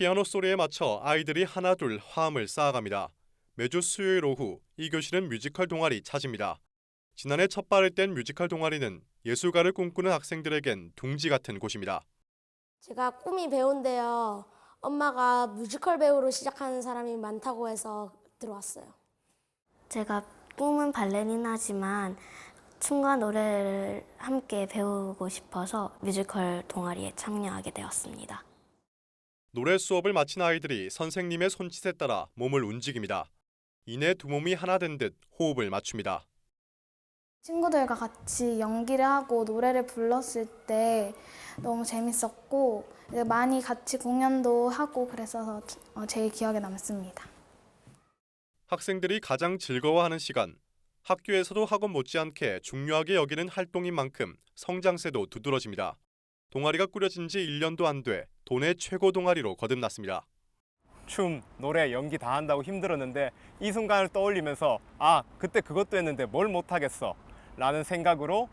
피아노 소리에 맞춰 아이들이 하나둘 화음을 쌓아갑니다. 매주 수요일 오후 이 교실은 뮤지컬 동아리 차지입니다. 지난해 첫 발을 뗀 뮤지컬 동아리는 예술가를 꿈꾸는 학생들에겐 둥지 같은 곳입니다. 제가 꿈이 배우인데요. 엄마가 뮤지컬 배우로 시작하는 사람이 많다고 해서 들어왔어요. 제가 꿈은 발레리나지만 춤과 노래를 함께 배우고 싶어서 뮤지컬 동아리에 참여하게 되었습니다. 노래 수업을 마친 아이들이 선생님의 손짓에 따라 몸을 움직입니다. 이내 두 몸이 하나 된 듯 호흡을 맞춥니다. 친구들과 같이 연기를 하고 노래를 불렀을 때 너무 재밌었고 많이 같이 공연도 하고 그래서 어, 제일 기억에 남습니다. 학생들이 가장 즐거워하는 시간. 학교에서도 학원 못지않게 중요하게 여기는 활동인 만큼 성장세도 두드러집니다. 동아리가 꾸려진 지 1년도 안 돼 도내 최고 동아리로 거듭났습니다. 춤, 노래, 연기 다 한다고 힘들었는데 이 순간을 떠올리면서 아, 그때 그것도 했는데 뭘 못하겠어 라는 생각으로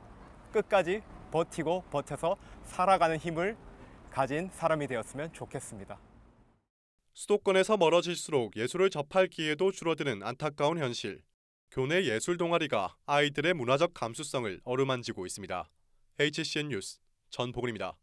끝까지 버티고 버텨서 살아가는 힘을 가진 사람이 되었으면 좋겠습니다. 수도권에서 멀어질수록 예술을 접할 기회도 줄어드는 안타까운 현실. 교내 예술 동아리가 아이들의 문화적 감수성을 어루만지고 있습니다. HCN 뉴스 전복은입니다.